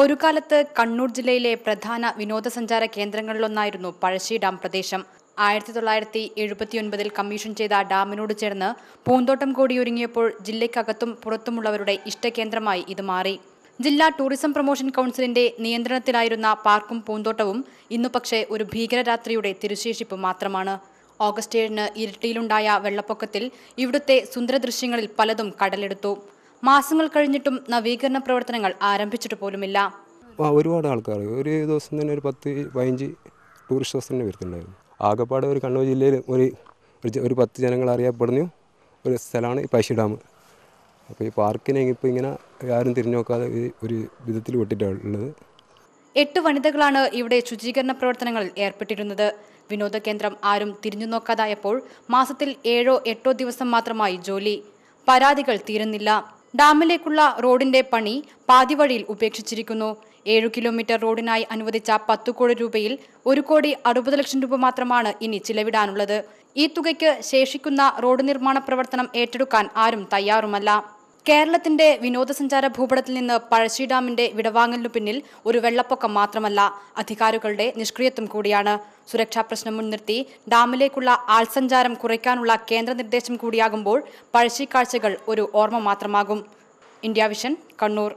ഒരു കാലത്ത് കണ്ണൂർ ജില്ലയിലെ പ്രധാന വിനോദസഞ്ചാര കേന്ദ്രങ്ങളിലൊന്നായിരുന്നു പഴശ്ശി ഡാം പ്രദേശം. ആയിരത്തി തൊള്ളായിരത്തി എഴുപത്തിയൊൻപതിൽ കമ്മീഷൻ ചെയ്ത ഡാമിനോട് ചേർന്ന് പൂന്തോട്ടം കൂടി ഒരുങ്ങിയപ്പോൾ ജില്ലയ്ക്കകത്തും പുറത്തുമുള്ളവരുടെ ഇഷ്ടകേന്ദ്രമായി ഇത് മാറി. ജില്ലാ ടൂറിസം പ്രൊമോഷൻ കൗൺസിലിന്റെ നിയന്ത്രണത്തിലായിരുന്ന പാർക്കും പൂന്തോട്ടവും ഇന്നു പക്ഷേ ഒരു ഭീകരരാത്രിയുടെ തിരുശേഷിപ്പ് മാത്രമാണ്. ഓഗസ്റ്റ് ഏഴിന് ഇരിട്ടിയിലുണ്ടായ വെള്ളപ്പൊക്കത്തിൽ ഇവിടുത്തെ സുന്ദര ദൃശ്യങ്ങളിൽ പലതും കടലെടുത്തു. മാസങ്ങൾ കഴിഞ്ഞിട്ടും നവീകരണ പ്രവർത്തനങ്ങൾ ആരംഭിച്ചിട്ട് പോലുമില്ല. ഒരുപാട് ആൾക്കാർ. ഒരു ദിവസം തന്നെ ഒരു പത്ത് പതിനഞ്ച് ടൂറിസ്റ്റ് ബസ് തന്നെ വരുന്നുണ്ടായിരുന്നു. ആകപ്പാടെ ഒരു കണ്ണൂർ ജില്ലയിൽ ഒരു ഒരു പത്ത് ജനങ്ങൾ അറിയപ്പെടുന്ന. ഒരു സ്ഥലമാണ് ഈ പശി ഡാം. അപ്പോൾ ഈ പാർക്കിനെ ഇപ്പോൾ ഇങ്ങനെ ആരും തിരിഞ്ഞു നോക്കാതെ ഒരു വിധത്തിൽ വിട്ടിട്ടുള്ളത്. എട്ട് വനിതകളാണ് ഇവിടെ ശുചീകരണ പ്രവർത്തനങ്ങളിൽ ഏർപ്പെട്ടിരുന്നത്. വിനോദ കേന്ദ്രം ആരും തിരിഞ്ഞു നോക്കാതായപ്പോൾ മാസത്തിൽ ഏഴോ എട്ടോ ദിവസം മാത്രമായി ജോലി. പരാതികൾ തീരുന്നില്ല. ഡാമിലേക്കുള്ള റോഡിന്റെ പണി പാതിവഴിയിൽ ഉപേക്ഷിച്ചിരിക്കുന്നു. ഏഴു കിലോമീറ്റർ റോഡിനായി അനുവദിച്ച പത്തു കോടി രൂപയിൽ ഒരു കോടി അറുപത് ലക്ഷം രൂപ മാത്രമാണ് ഇനി ചിലവിടാനുള്ളത്. ഈ തുകയ്ക്ക് ശേഷിക്കുന്ന റോഡ് നിർമ്മാണ പ്രവർത്തനം ഏറ്റെടുക്കാൻ ആരും തയ്യാറുമല്ല. കേരളത്തിന്റെ വിനോദസഞ്ചാര ഭൂപടത്തിൽ നിന്ന് പഴശ്ശി ഡാമിന്റെ വിടവാങ്ങലിനു പിന്നിൽ ഒരു വെള്ളപ്പൊക്കം മാത്രമല്ല അധികാരികളുടെ നിഷ്ക്രിയത്വം കൂടിയാണ്. സുരക്ഷാ പ്രശ്നം മുൻനിർത്തി ഡാമിലേക്കുള്ള ആൾസഞ്ചാരം കുറയ്ക്കാനുള്ള കേന്ദ്ര നിർദ്ദേശം കൂടിയാകുമ്പോൾ പഴശ്ശി കാഴ്ചകൾ ഒരു ഓർമ്മ മാത്രമാകും. India vision Kannur.